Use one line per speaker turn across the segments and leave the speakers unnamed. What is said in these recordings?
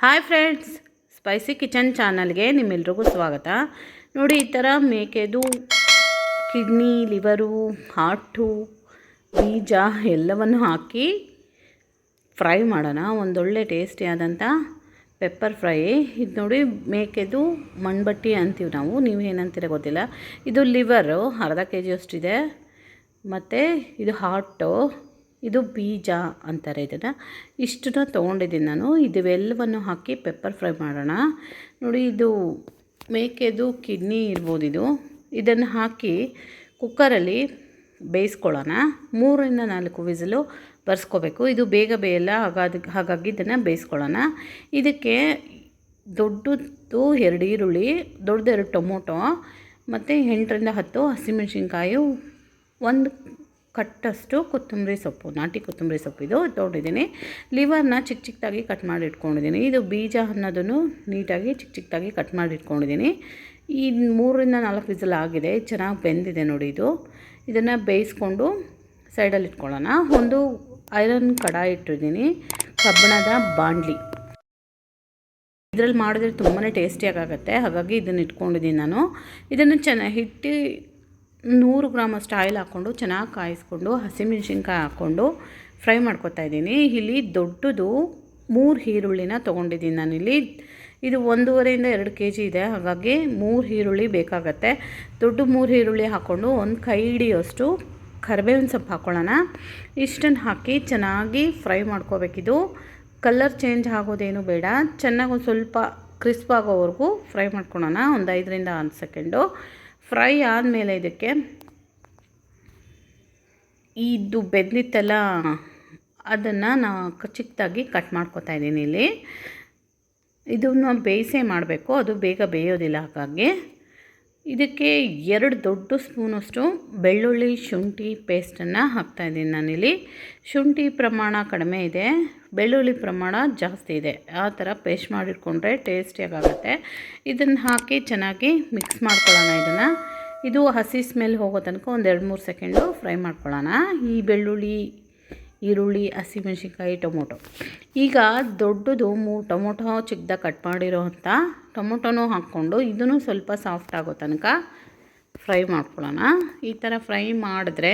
Hi friends spicy kitchen ಚಾನಲ್ಗೆ ನಿಮ್ಮೆಲ್ರಿಗೂ ಸ್ವಾಗತ. ನೋಡಿ, ಈ ಥರ ಮೇಕೆದು ಕಿಡ್ನಿ ಲಿವರು ಹಾರ್ಟು ಬೀಜ ಎಲ್ಲವನ್ನು ಹಾಕಿ ಫ್ರೈ ಮಾಡೋಣ. ಒಂದೊಳ್ಳೆ ಟೇಸ್ಟಿಯಾದಂಥ ಪೆಪ್ಪರ್ ಫ್ರೈ ಇದು ನೋಡಿ, ಮೇಕೆದು ಮಣ್ಬಟ್ಟಿ ಅಂತೀವಿ ನಾವು. ನೀವು ಏನಂತೀರ ಗೊತ್ತಿಲ್ಲ. ಇದು ಲಿವರು ಅರ್ಧ ಕೆ ಜಿಯಷ್ಟಿದೆ ಮತ್ತು ಇದು ಹಾರ್ಟು ಇದು ಬೀಜ ಅಂತಾರೆ ಇದನ್ನು. ಇಷ್ಟನ್ನು ತೊಗೊಂಡಿದ್ದೀನಿ ನಾನು. ಇದುವೆಲ್ಲವನ್ನು ಹಾಕಿ ಪೆಪ್ಪರ್ ಫ್ರೈ ಮಾಡೋಣ. ನೋಡಿ, ಇದು ಮೇಕೆದು ಕಿಡ್ನಿ ಇರ್ಬೋದು ಇದು. ಇದನ್ನು ಹಾಕಿ ಕುಕ್ಕರಲ್ಲಿ ಬೇಯಿಸ್ಕೊಳ್ಳೋಣ. ಮೂರರಿಂದ ನಾಲ್ಕು ವಿಸಿಲು ಬರ್ಸ್ಕೋಬೇಕು. ಇದು ಬೇಗ ಬೇಯಲ್ಲ, ಹಾಗಾದ, ಹಾಗಾಗಿ ಇದನ್ನು ಬೇಯಿಸ್ಕೊಳ್ಳೋಣ. ಇದಕ್ಕೆ ದೊಡ್ಡದು ಎರಡು ಈರುಳ್ಳಿ, ದೊಡ್ಡದೆರಡು ಟೊಮೊಟೊ, ಮತ್ತು ಎಂಟರಿಂದ ಹತ್ತು ಹಸಿಮೆಣ್ಸಿನ್ಕಾಯಿ, ಒಂದು ಕಟ್ಟಷ್ಟು ಕೊತ್ತಂಬರಿ ಸೊಪ್ಪು, ನಾಟಿ ಕೊತ್ತಂಬರಿ ಸೊಪ್ಪು ಇದು ತೊಗೊಂಡಿದ್ದೀನಿ. ಲಿವರ್ನ ಚಿಕ್ಕ ಚಿಕ್ಕದಾಗಿ ಕಟ್ ಮಾಡಿ ಇಟ್ಕೊಂಡಿದ್ದೀನಿ. ಇದು ಬೀಜ ಅನ್ನೋದನ್ನು ನೀಟಾಗಿ ಚಿಕ್ಕ ಚಿಕ್ಕದಾಗಿ ಕಟ್ ಮಾಡಿ ಇಟ್ಕೊಂಡಿದ್ದೀನಿ. ಈ ಮೂರರಿಂದ ನಾಲ್ಕು ವಿಸಲ್ ಆಗಿದೆ. ಚೆನ್ನಾಗಿ ಬೆಂದಿದೆ ನೋಡಿ ಇದು. ಇದನ್ನು ಬೇಯಿಸ್ಕೊಂಡು ಸೈಡಲ್ಲಿ ಇಟ್ಕೊಳ್ಳೋಣ. ಒಂದು ಐರನ್ ಕಡಾಯಿ ಇಟ್ಟಿದ್ದೀನಿ. ಕಬ್ಬಣದ ಬಾಂಡ್ಲಿ. ಇದರಲ್ಲಿ ಮಾಡಿದ್ರೆ ತುಂಬಾ ಟೇಸ್ಟಿಯಾಗುತ್ತೆ ಹಾಗಾಗಿ ಇದನ್ನು ಇಟ್ಕೊಂಡಿದ್ದೀನಿ ನಾನು. ಇದನ್ನು ಚೆನ್ನಾಗಿ ಹಿಟ್ಟು ನೂರು ಗ್ರಾಮಷ್ಟು ಆಯಿಲ್ ಹಾಕ್ಕೊಂಡು ಚೆನ್ನಾಗಿ ಕಾಯಿಸ್ಕೊಂಡು, ಹಸಿಮೆಣ್ಸಿನ್ಕಾಯಿ ಹಾಕ್ಕೊಂಡು ಫ್ರೈ ಮಾಡ್ಕೊತಾ ಇದ್ದೀನಿ. ಇಲ್ಲಿ ದೊಡ್ಡದು ಮೂರು ಈರುಳ್ಳಿನ ತೊಗೊಂಡಿದ್ದೀನಿ ನಾನಿಲ್ಲಿ. ಇದು ಒಂದೂವರೆಯಿಂದ ಎರಡು ಕೆ ಜಿ ಇದೆ, ಹಾಗಾಗಿ ಮೂರು ಈರುಳ್ಳಿ ಬೇಕಾಗತ್ತೆ. ದೊಡ್ಡ ಮೂರು ಈರುಳ್ಳಿ ಹಾಕ್ಕೊಂಡು ಒಂದು ಕೈ ಹಿಡಿಯೋಷ್ಟು ಕರಿಬೇವಿನ ಸೊಪ್ಪು ಹಾಕ್ಕೊಳ್ಳೋಣ ಇಷ್ಟನ್ನು ಹಾಕಿ ಚೆನ್ನಾಗಿ ಫ್ರೈ ಮಾಡ್ಕೋಬೇಕಿದು. ಕಲರ್ ಚೇಂಜ್ ಆಗೋದೇನು ಬೇಡ. ಚೆನ್ನಾಗಿ ಒಂದು ಸ್ವಲ್ಪ ಕ್ರಿಸ್ಪ್ ಆಗೋವರೆಗೂ ಫ್ರೈ ಮಾಡ್ಕೊಳ್ಳೋಣ ಒಂದು ಐದರಿಂದ ಒಂದು ಸೆಕೆಂಡು. ಫ್ರೈ ಆದಮೇಲೆ ಇದಕ್ಕೆ ಇದು ಬೆಂದಿತ್ತಲ್ಲ ಅದನ್ನು ನಾ ಚಿಕ್ಕದಾಗಿ ಕಟ್ ಮಾಡ್ಕೊತಾ ಇದ್ದೀನಿ ಇಲ್ಲಿ. ಇದನ್ನು ಬೇಯಿಸೇ ಮಾಡಬೇಕು ಅದು ಬೇಗ ಬೇಯೋದಿಲ್ಲ ಹಾಗಾಗಿ. ಇದಕ್ಕೆ ಎರಡು ದೊಡ್ಡ ಸ್ಪೂನಷ್ಟು ಬೆಳ್ಳುಳ್ಳಿ ಶುಂಠಿ ಪೇಸ್ಟನ್ನು ಹಾಕ್ತಾಯಿದ್ದೀನಿ ನಾನಿಲ್ಲಿ. ಶುಂಠಿ ಪ್ರಮಾಣ ಕಡಿಮೆ ಇದೆ, ಬೆಳ್ಳುಳ್ಳಿ ಪ್ರಮಾಣ ಜಾಸ್ತಿ ಇದೆ. ಆ ಥರ ಪೇಸ್ಟ್ ಮಾಡಿಟ್ಕೊಂಡ್ರೆ ಟೇಸ್ಟಿಯಾಗುತ್ತೆ ಇದನ್ನು ಹಾಕಿ ಚೆನ್ನಾಗಿ ಮಿಕ್ಸ್ ಮಾಡ್ಕೊಳ್ಳೋಣ ಇದನ್ನು. ಇದು ಹಸಿ ಸ್ಮೆಲ್ ಹೋಗೋ ತನಕ ಒಂದು ಎರಡು ಮೂರು ಸೆಕೆಂಡು ಫ್ರೈ ಮಾಡ್ಕೊಳ್ಳೋಣ. ಈ ಬೆಳ್ಳುಳ್ಳಿ ಈರುಳ್ಳಿ, ಹಸಿಮೆಣ್ಸಿನ್ಕಾಯಿ, ಟೊಮೊಟೊ. ಈಗ ದೊಡ್ಡದು ಮೂರು ಟೊಮೊಟೊ ಚಿಕ್ಕದ ಕಟ್ ಮಾಡಿರೋ ಅಂಥ ಟೊಮೊಟೊನೂ ಹಾಕ್ಕೊಂಡು ಇದನ್ನು ಸ್ವಲ್ಪ ಸಾಫ್ಟ್ ಆಗೋ ತನಕ ಫ್ರೈ ಮಾಡ್ಕೊಳ್ಳೋಣ. ಈ ಥರ ಫ್ರೈ ಮಾಡಿದ್ರೆ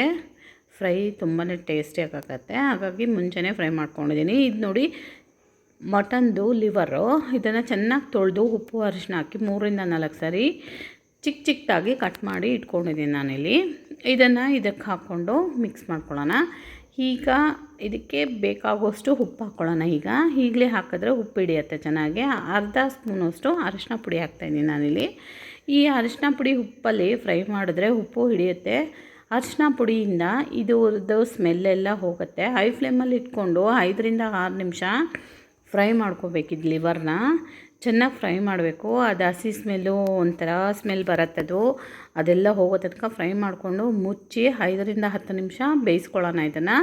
ಫ್ರೈ ತುಂಬಾ ಟೇಸ್ಟಿಯಾಗತ್ತೆ ಹಾಗಾಗಿ ಮುಂಚೆನೇ ಫ್ರೈ ಮಾಡ್ಕೊಂಡಿದ್ದೀನಿ. ಇದು ನೋಡಿ ಮಟನ್ದು ಲಿವರು. ಇದನ್ನು ಚೆನ್ನಾಗಿ ತೊಳೆದು ಉಪ್ಪು ಅರಿಶಿನ ಹಾಕಿ ಮೂರಿಂದ ನಾಲ್ಕು ಸಾರಿ ಚಿಕ್ಕ ಚಿಕ್ಕದಾಗಿ ಕಟ್ ಮಾಡಿ ಇಟ್ಕೊಂಡಿದ್ದೀನಿ ನಾನಿಲ್ಲಿ. ಇದನ್ನು ಇದಕ್ಕೆ ಹಾಕ್ಕೊಂಡು ಮಿಕ್ಸ್ ಮಾಡ್ಕೊಳ್ಳೋಣ. ಈಗ ಇದಕ್ಕೆ ಬೇಕಾಗುವಷ್ಟು ಉಪ್ಪು ಹಾಕ್ಕೊಳ್ಳೋಣ ಈಗ ಈಗಲೇ ಹಾಕಿದ್ರೆ ಉಪ್ಪು ಹಿಡಿಯುತ್ತೆ ಚೆನ್ನಾಗಿ. ಅರ್ಧ ಸ್ಪೂನಷ್ಟು ಅರಿಶಿನ ಪುಡಿ ಹಾಕ್ತಾಯಿದ್ದೀನಿ ನಾನಿಲ್ಲಿ. ಈ ಅರಿಶಿನ ಪುಡಿ ಉಪ್ಪಲ್ಲಿ ಫ್ರೈ ಮಾಡಿದ್ರೆ ಉಪ್ಪು ಹಿಡಿಯುತ್ತೆ. ಅರಿಶಿನ ಪುಡಿಯಿಂದ ಇದು ಸ್ಮೆಲ್ಲೆಲ್ಲ ಹೋಗುತ್ತೆ. ಹೈ ಫ್ಲೇಮಲ್ಲಿ ಇಟ್ಕೊಂಡು ಐದರಿಂದ ಆರು ನಿಮಿಷ ಫ್ರೈ ಮಾಡ್ಕೋಬೇಕಿದ್ದು ಲಿವರ್ನ ಚೆನ್ನಾಗಿ ಫ್ರೈ ಮಾಡಬೇಕು. ಅದು ಹಸಿ ಸ್ಮೆಲ್ಲು ಒಂಥರ ಸ್ಮೆಲ್ ಬರುತ್ತದು ಅದೆಲ್ಲ ಹೋಗೋ ತನಕ ಫ್ರೈ ಮಾಡಿಕೊಂಡು ಮುಚ್ಚಿ ಐದರಿಂದ ಹತ್ತು ನಿಮಿಷ ಬೇಯಿಸ್ಕೊಳ್ಳೋಣ ಇದನ್ನು.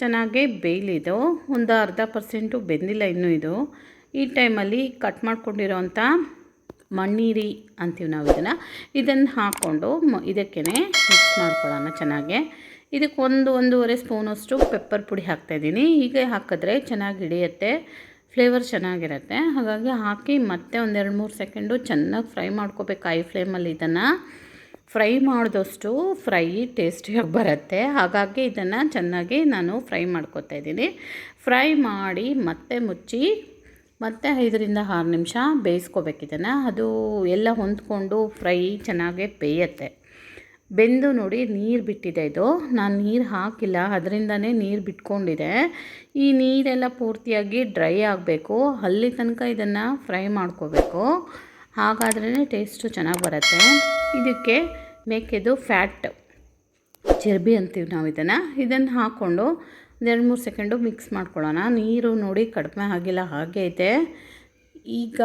ಚೆನ್ನಾಗಿ ಬೇಯಲಿದು. ಒಂದು ಅರ್ಧ ಪರ್ಸೆಂಟು ಬೆಂದಿಲ್ಲ ಇನ್ನೂ ಇದು. ಈ ಟೈಮಲ್ಲಿ ಕಟ್ ಮಾಡ್ಕೊಂಡಿರೋವಂಥ ಮಣ್ಣೀರಿ ಅಂತೀವಿ ನಾವು ಇದನ್ನು. ಇದನ್ನು ಹಾಕ್ಕೊಂಡು ಇದಕ್ಕೇ ಮಿಕ್ಸ್ ಮಾಡ್ಕೊಳ್ಳೋಣ ಚೆನ್ನಾಗೆ. ಇದಕ್ಕೆ ಒಂದು ಒಂದೂವರೆ ಸ್ಪೂನಷ್ಟು ಪೆಪ್ಪರ್ ಪುಡಿ ಹಾಕ್ತಾಯಿದ್ದೀನಿ ಹೀಗೆ ಹಾಕಿದ್ರೆ ಚೆನ್ನಾಗಿ ಹಿಡಿಯುತ್ತೆ. ಫ್ಲೇವರ್ ಚೆನ್ನಾಗಿರುತ್ತೆ. ಹಾಗಾಗಿ ಹಾಕಿ ಮತ್ತೆ ಒಂದೆರಡು ಮೂರು ಸೆಕೆಂಡು ಚೆನ್ನಾಗಿ ಫ್ರೈ ಮಾಡ್ಕೋಬೇಕು ಐ ಫ್ಲೇಮಲ್ಲಿ ಇದನ್ನು. ಫ್ರೈ ಮಾಡಿದಷ್ಟು ಫ್ರೈ ಟೇಸ್ಟಿಯಾಗಿ ಬರುತ್ತೆ. ಹಾಗಾಗಿ ಇದನ್ನು ಚೆನ್ನಾಗಿ ನಾನು ಫ್ರೈ ಮಾಡ್ಕೊತಾ ಇದ್ದೀನಿ. ಫ್ರೈ ಮಾಡಿ ಮತ್ತೆ ಮುಚ್ಚಿ ಮತ್ತೆ ಐದರಿಂದ ಆರು ನಿಮಿಷ ಬೇಯಿಸ್ಕೋಬೇಕಿದನ್ನು ಅದು ಎಲ್ಲ ಹೊಂದ್ಕೊಂಡು ಫ್ರೈ ಚೆನ್ನಾಗೇ ಬೇಯತ್ತೆ. ಬೆಂದು ನೋಡಿ ನೀರು ಬಿಟ್ಟಿದೆ ಇದು. ನಾನು ನೀರು ಹಾಕಿಲ್ಲ, ಅದರಿಂದನೇ ನೀರು ಬಿಟ್ಕೊಂಡಿದೆ. ಈ ನೀರೆಲ್ಲ ಪೂರ್ತಿಯಾಗಿ ಡ್ರೈ ಆಗಬೇಕು. ಅಲ್ಲಿ ತನಕ ಇದನ್ನು ಫ್ರೈ ಮಾಡ್ಕೋಬೇಕು. ಹಾಗಾದ್ರೇ ಟೇಸ್ಟು ಚೆನ್ನಾಗಿ ಬರುತ್ತೆ. ಇದಕ್ಕೆ ಮೇಕೆದು ಫ್ಯಾಟ್ ಚರ್ಬಿ ಅಂತೀವಿ ನಾವು ಇದನ್ನು. ಇದನ್ನು ಹಾಕ್ಕೊಂಡು ಎರಡು ಮೂರು ಸೆಕೆಂಡು ಮಿಕ್ಸ್ ಮಾಡ್ಕೊಳ್ಳೋಣ. ನೀರು ನೋಡಿ ಕಡಿಮೆ ಆಗಿಲ್ಲ, ಹಾಗೆ ಐತೆ ಈಗ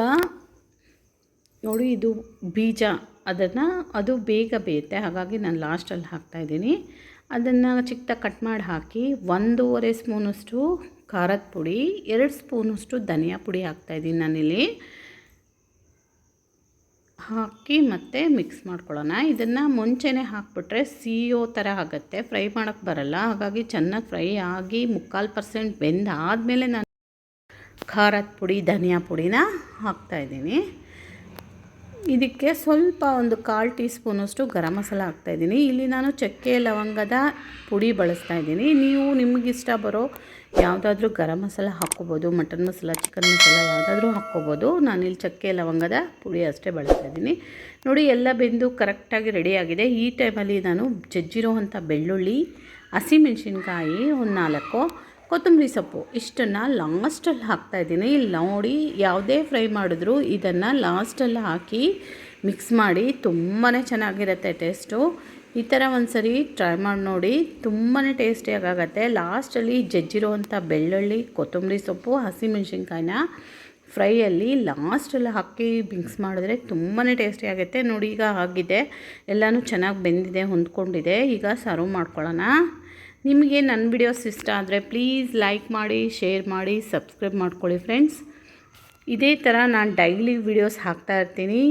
ನೋಡಿ ಇದು ಬೀಜ. ಅದನ್ನು ಅದು ಬೇಗ ಬೇಯುತ್ತೆ. ಹಾಗಾಗಿ ನಾನು ಲಾಸ್ಟಲ್ಲಿ ಹಾಕ್ತಾಯಿದ್ದೀನಿ ಅದನ್ನು ಚಿಕ್ಕದಾಗಿ ಕಟ್ ಮಾಡಿ ಹಾಕಿ ಒಂದೂವರೆ ಸ್ಪೂನಷ್ಟು ಖಾರದ ಪುಡಿ, ಎರಡು ಸ್ಪೂನಷ್ಟು ಧನಿಯಾ ಪುಡಿ ಹಾಕ್ತಾಯಿದ್ದೀನಿ ನಾನಿಲ್ಲಿ. ಹಾಕಿ ಮತ್ತೆ ಮಿಕ್ಸ್ ಮಾಡ್ಕೊಳ್ಳೋಣ. ಇದನ್ನು ಮುಂಚೆನೇ ಹಾಕ್ಬಿಟ್ರೆ ಸಿಯೋ ಥರ ಆಗುತ್ತೆ. ಫ್ರೈ ಮಾಡೋಕ್ಕೆ ಬರಲ್ಲ. ಹಾಗಾಗಿ ಚೆನ್ನಾಗಿ ಫ್ರೈ ಆಗಿ ಮುಕ್ಕಾಲು ಪರ್ಸೆಂಟ್ ಬೆಂದಾದಮೇಲೆ ನಾನು ಖಾರದ ಪುಡಿ, ಧನಿಯಾ ಪುಡಿನ ಹಾಕ್ತಾಯಿದ್ದೀನಿ ಇದಕ್ಕೆ ಸ್ವಲ್ಪ ಒಂದು ಕಾಲು ಟೀ ಸ್ಪೂನಷ್ಟು ಗರಂ ಮಸಾಲ ಹಾಕ್ತಾಯಿದ್ದೀನಿ. ಇಲ್ಲಿ ನಾನು ಚಕ್ಕೆ ಲವಂಗದ ಪುಡಿ ಬಳಸ್ತಾ ಇದ್ದೀನಿ ನೀವು ನಿಮಗಿಷ್ಟ ಬರೋ ಯಾವುದಾದ್ರೂ ಗರಂ ಮಸಾಲ ಹಾಕ್ಕೋಬೋದು, ಮಟನ್ ಮಸಾಲ, ಚಿಕನ್ ಮಸಾಲ ಯಾವುದಾದ್ರೂ ಹಾಕ್ಕೋಬೋದು. ನಾನಿಲ್ಲಿ ಚಕ್ಕೆ ಲವಂಗದ ಪುಡಿ ಅಷ್ಟೇ ಬಳಸ್ತಾ ಇದ್ದೀನಿ ನೋಡಿ, ಎಲ್ಲ ಬೆಂದು ಕರೆಕ್ಟಾಗಿ ರೆಡಿಯಾಗಿದೆ ಈ ಟೈಮಲ್ಲಿ ನಾನು ಜಜ್ಜಿರೋವಂಥ ಬೆಳ್ಳುಳ್ಳಿ, ಹಸಿಮೆಣಸಿನ್ಕಾಯಿ ಒಂದು ನಾಲ್ಕು ಕೊತ್ತಂಬರಿ ಸೊಪ್ಪು. ಇಷ್ಟನ್ನು ಲಾಸ್ಟಲ್ಲಿ ಹಾಕ್ತಾಯಿದ್ದೀನಿ ಇಲ್ಲಿ ನೋಡಿ ಯಾವುದೇ ಫ್ರೈ ಮಾಡಿದ್ರು ಇದನ್ನು ಲಾಸ್ಟಲ್ಲಿ ಹಾಕಿ ಮಿಕ್ಸ್ ಮಾಡಿ ತುಂಬಾ ಚೆನ್ನಾಗಿರುತ್ತೆ ಟೇಸ್ಟು ಈ ಥರ ಒಂದು ಸರಿ ಟ್ರೈ ಮಾಡಿ ನೋಡಿ ತುಂಬಾ ಟೇಸ್ಟಿಯಾಗಿ ಆಗುತ್ತೆ ಲಾಸ್ಟಲ್ಲಿ ಜಜ್ಜಿರುವಂಥ ಬೆಳ್ಳುಳ್ಳಿ, ಕೊತ್ತಂಬರಿ ಸೊಪ್ಪು, ಹಸಿಮೆಣ್ಸಿನ್ಕಾಯಿನ ಫ್ರೈಯಲ್ಲಿ ಲಾಸ್ಟಲ್ಲಿ ಹಾಕಿ ಮಿಕ್ಸ್ ಮಾಡಿದ್ರೆ ತುಂಬಾ ಟೇಸ್ಟಿಯಾಗುತ್ತೆ ನೋಡಿ ಈಗ ಆಗಿದೆ. ಎಲ್ಲನೂ ಚೆನ್ನಾಗಿ ಬೆಂದಿದೆ, ಹೊಂದ್ಕೊಂಡಿದೆ. ಈಗ ಸರ್ವ್ ಮಾಡ್ಕೊಳ್ಳೋಣ. ನಿಮಗೆ ನನ್ನ ವಿಡಿಯೋಸ್ ಇಷ್ಟ ಆದರೆ ಪ್ಲೀಸ್ ಲೈಕ್ ಮಾಡಿ ಶೇರ್ ಮಾಡಿ ಸಬ್ಸ್ಕ್ರೈಬ್ ಮಾಡ್ಕೊಳ್ಳಿ ಫ್ರೆಂಡ್ಸ್ ಇದೇ ಥರ ನಾನು ಡೈಲಿ ವಿಡಿಯೋಸ್ ಹಾಕ್ತಾ ಇರ್ತೀನಿ.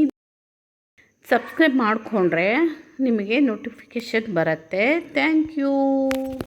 ಸಬ್ಸ್ಕ್ರೈಬ್ ಮಾಡಿಕೊಂಡ್ರೆ ನಿಮಗೆ ನೋಟಿಫಿಕೇಷನ್ ಬರುತ್ತೆ. Thank you